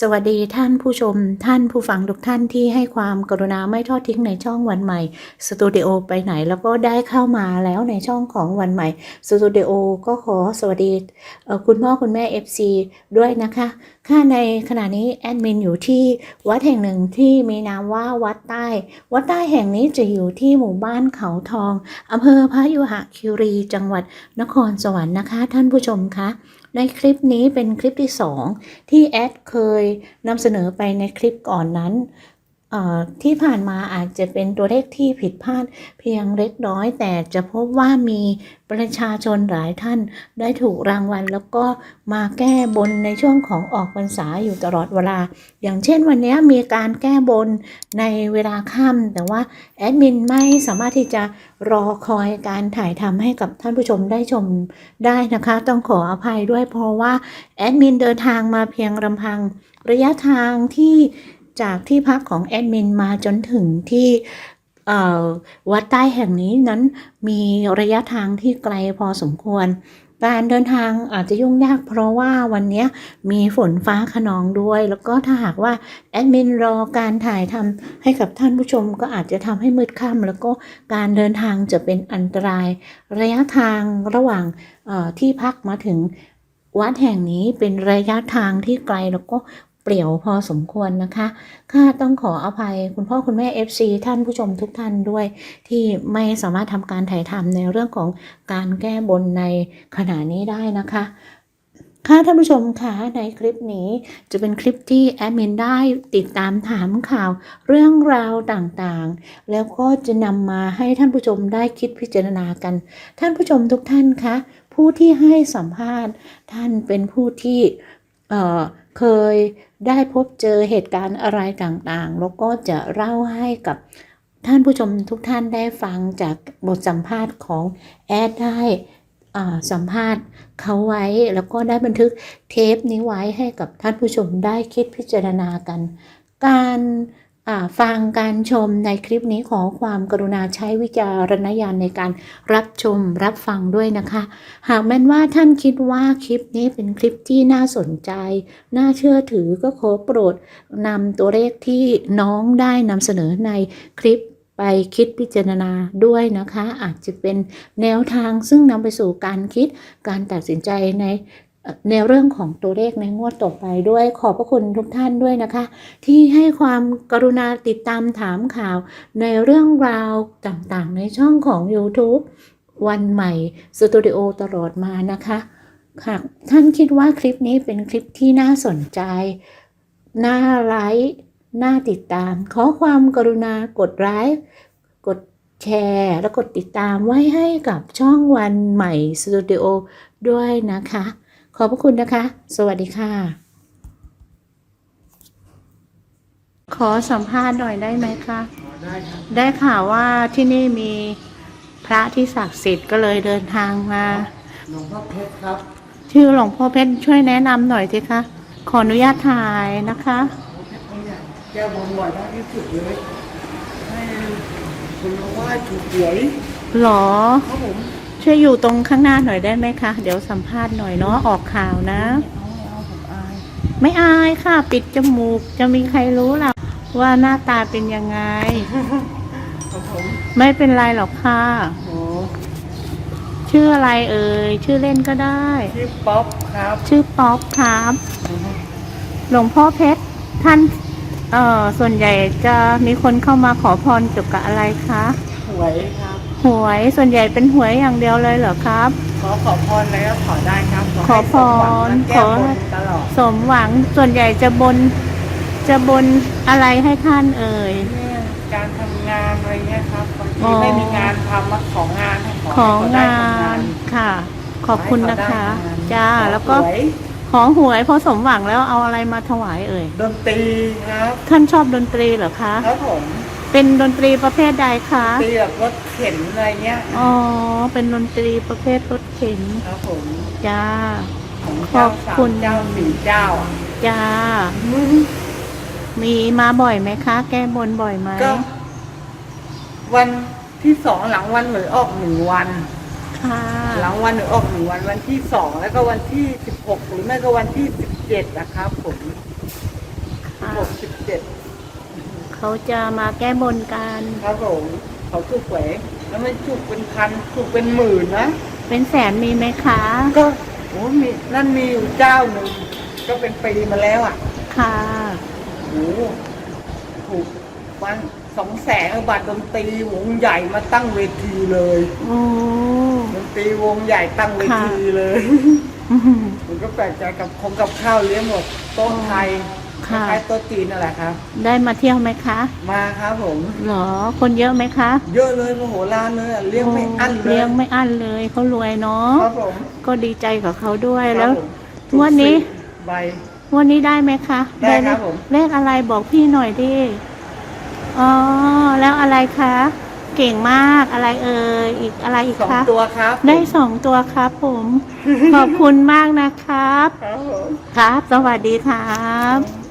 สวัสดีท่านผู้ชมท่านผู้ฟังทุกท่านที่ให้ความกรุณาไม่ทอดทิ้งในช่องวันใหม่สตูดิโอไปไหนแล้วก็ได้เข้ามาแล้วในช่องของวันใหม่สตูดิโอก็ขอสวัสดีคุณพ่อคุณแม่ FC ด้วยนะคะ ค่ะในขณะนี้แอดมินอยู่ที่วัดแห่งหนึ่งที่มีนามว่าวัดใต้ วัดใต้แห่งนี้จะอยู่ที่หมู่บ้านเขาทองอำเภอพระยุหคีรีจังหวัดนครสวรรค์นะคะ ท่านผู้ชมคะ ในคลิปนี้เป็นคลิปที่สองที่แอดเคยนำเสนอไปในคลิปก่อนนั้น ที่ผ่านมาอาจจะเป็นตัวเลขที่ผิดพลาดเพียงเล็กน้อย แต่จะพบว่ามีประชาชนหลายท่านได้ถูกรางวัล แล้วก็มาแก้บนในช่วงของออกพรรษาอยู่ตลอดเวลา อย่างเช่นวันนี้มีการแก้บนในเวลาค่ำแต่ว่าแอดมินไม่สามารถที่จะรอคอยการถ่ายทำให้กับท่านผู้ชมได้ชมได้นะคะ ต้องขออภัยด้วยเพราะว่าแอดมินเดินทางมาเพียงลำพังระยะทางที่ จากที่พักของแอดมินมาจนถึงที่วัดใต้แห่งนี้นั้นมีระยะทางที่ไกลพอสมควร การเดินทางอาจจะยุ่งยากเพราะว่าวันนี้มีฝนฟ้าขนองด้วย แล้วก็ถ้าหากว่าแอดมินรอการถ่ายทำให้กับท่านผู้ชมก็อาจจะทำให้มืดค่ำแล้วก็การเดินทางจะเป็นอันตราย ระยะทางระหว่างที่พักมาถึงวัดแห่งนี้เป็นระยะทางที่ไกลแล้วก็ เปลี่ยวพอสมควรนะคะข้าต้องขออภัยคุณพ่อคุณแม่ FC ท่านผู้ชมทุกท่านด้วย ที่ไม่สามารถทำการถ่ายทำในเรื่องของการแก้บนในขณะนี้ได้นะคะค่ะท่านผู้ชมคะในคลิปนี้จะเป็นคลิปที่แอดมินได้ติดตามถามข่าวเรื่องราวต่างๆ แล้วก็จะนำมาให้ท่านผู้ชมได้คิดพิจารณากัน ท่านผู้ชมทุกท่านคะผู้ที่ให้สัมภาษณ์ท่านเป็นผู้ที่เอ่อ เคยได้พบเจอเหตุการณ์อะไรต่างๆ แล้วก็จะเล่าให้กับท่านผู้ชมทุกท่านได้ฟังจากบทสัมภาษณ์ของแอดได้สัมภาษณ์เขาไว้แล้วก็ได้บันทึกเทปนี้ไว้ให้กับท่านผู้ชมได้คิดพิจารณากัน การ ฟังการชมในคลิปนี้ขอความกรุณาใช้วิจารณญาณในการรับชมรับฟังด้วยนะคะ หากแม้นว่าท่านคิดว่าคลิปนี้เป็นคลิปที่น่าสนใจ น่าเชื่อถือก็ขอโปรดนำตัวเลขที่น้องได้นำเสนอในคลิปไปคิดพิจารณาด้วยนะคะ อาจจะเป็นแนวทางซึ่งนำไปสู่การคิดการตัดสินใจใน ในเรื่องของตัวเลขในงวดต่อไปด้วยขอบพระคุณทุกท่านด้วยนะคะ ที่ให้ความกรุณาติดตามถามข่าวในเรื่องราวต่างๆ ในช่องของ YouTube วันใหม่สตูดิโอตลอดมานะคะหากท่านคิดว่าคลิปนี้เป็นคลิปที่น่าสนใจ น่าไลค์น่าติดตาม ขอความกรุณากดไลค์กดแชร์และกดติดตามไว้ให้กับช่องวันใหม่สตูดิโอด้วยนะคะ ขอบพระคุณนะคะ สวัสดีค่ะ ขอสัมภาษณ์หน่อยได้ไหมคะ ได้ครับได้ข่าวว่าที่นี่มีพระที่ศักดิ์สิทธิ์ก็เลยเดินทางมา หลวงพ่อเพชรครับ ชื่อหลวงพ่อเพชรช่วยแนะนำหน่อยสิคะ ขออนุญาตถ่ายนะคะเนี่ยแก้บนบ่อยมากที่สุดเลยให้คุณมาไหว้ถูกหวยหรอ ครับผม ช่วยอยู่ตรงข้างหน้าหน่อยได้ไหมคะ เดี๋ยวสัมภาษณ์หน่อยเนาะออกข่าวนะ ไม่อายค่ะ ปิดจมูก จะมีใครรู้ล่ะว่าหน้าตาเป็นยังไง ไม่เป็นไรหรอกค่ะโอ้ชื่ออะไรเอ่ยชื่อเล่นก็ได้ ชื่อป๊อปครับ ชื่อป๊อปครับหลวงพ่อเพชรท่านเอ่อส่วนใหญ่จะมีคนเข้ามาขอพรเกี่ยวกับอะไรคะหวยครับ หวยส่วนใหญ่เป็นหวยอย่างเดียวเลยเหรอครับ ขอขอพรแล้วขอได้ครับขอพรให้สมหวังและแก้บนตลอดสมหวังส่วนใหญ่จะบนจะบนอะไรให้ท่านเอ่ยเนี่ยการทำงานอะไรเงี้ยครับบางอ๋ทีอไม่มีงานทำมาของงานให้ขอของให้เขได้งาทำงานนค่ะ ขอบคุณนะคะขอให้เขได้งนจ้าขอแล้วก็หวยของหวยพอสมหวังแล้วเอาอะไรมาถวายเอ่ยดนตรีครับท่านชอบดนตรีเหรอคะครับผม เป็นดนตรีประเภทใดคะตีแบบรถเข็นอะไรเงี้ยอ๋อเป็นดนตรีประเภทรถเข็นครับผมจ้า ของขเจ้าอบสาคุมณ เจ้าสี่เจ้าอะจ้า มีมาบ่อยไหมคะ แก้บนบ่อยไหมก็ วันที่สองหลังวันหวยออกหนึ่งวัน ค่ะหลังวันหวยออกหนึ่งวันวันที่สองแล้วก็วันที่สิบหกหรือไม่ก็วันที่สิบเจ็ดนะครับผมสิบหกสิบเจ็ด เขาจะมาแก้บนกันครับผมเขาถูกแหวนแล้วไม่ถูกเป็นพันถูกเป็นหมื่นนะเป็นแสนมีไหมคะ ก็โอ้มีนั่นมีอยู่เจ้าหนึ่งก็เป็นปีมาแล้วอะ ค่ะโอ้โหถูกวันสองแสนบาทดนตรีวงใหญ่มาตั้งเวทีเลยโอ้ดนตรีวงใหญ่ตั้งเวทีเลยอื้อหือผมก็แปลกใจกับคงกับข้าวเลี้ยงหมดโต๊ะไทย คค่ะ ล้ายๆโต๊ะจีนนั่นแหละครับ ได้มาเที่ยวไหมคะ มาครับผม หรอ คนเยอะไหมคะเยอะเลยโมโหลานเลยอะเลี้ยงไม่อั้นเลยเลี้ยงไม่อั้นเลยเขารวยเนาะ ครับผมก็ดีใจกับเขาด้วยแล้ว ครับผมงวดนี้ถูกสี่ใบงวันนี้ได้ไหมคะได้ครับเลขผม เลขอะไรบอกพี่หน่อยดิ อ๋อ แล้วอะไรคะ เก่งมากอะไรเอ่ย อีกอะไรอีกสองคะ ตัวครับได้สองตัวครับผม ขอบคุณมากนะครับ ครับผม ครับ สวัสดีครับ